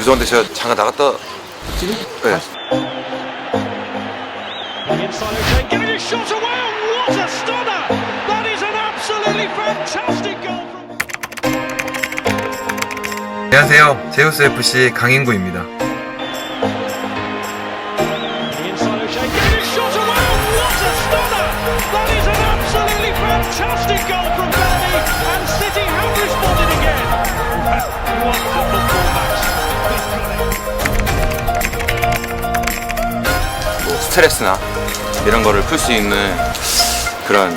죄송한데 제가 잠깐 나갔다 지금 네. Fantastic goal 안녕하세요 제우스 FC 강인구입니다 inside Hussein, 스트레스나 이런 거를 풀 수 있는 그런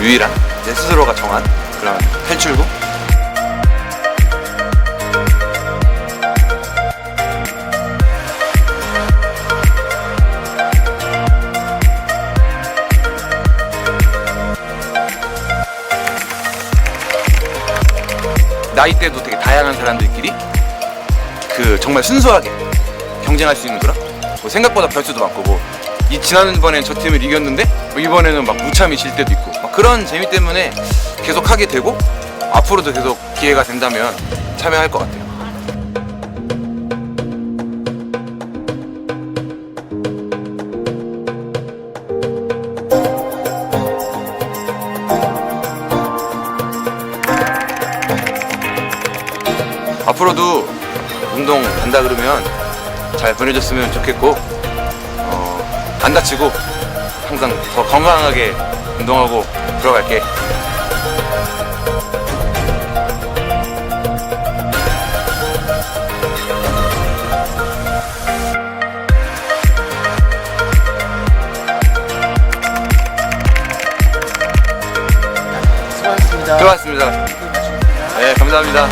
유일한 내 스스로가 정한 그런 탈출구? 나이대도 되게 다양한 사람들끼리 그 정말 순수하게 경쟁할 수 있는 그런 뭐 생각보다 변수도 많고 뭐 이 지난번엔 저 팀을 이겼는데 뭐 이번에는 막 무참히 질 때도 있고 막 그런 재미 때문에 계속 하게 되고 앞으로도 계속 기회가 된다면 참여할 것 같아요. 앞으로도 운동 간다 그러면 잘 보내줬으면 좋겠고 어, 안 다치고 항상 더 건강하게 운동하고 들어갈게. 수고하셨습니다. 들어갔습니다. 네, 감사합니다.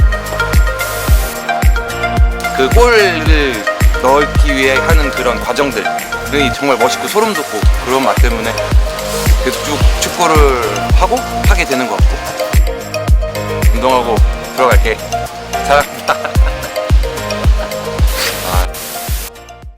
그 골을 넣기 위해 하는 그런 과정들이 정말 멋있고 소름 돋고 그런 맛 때문에 계속 쭉 축구를 하고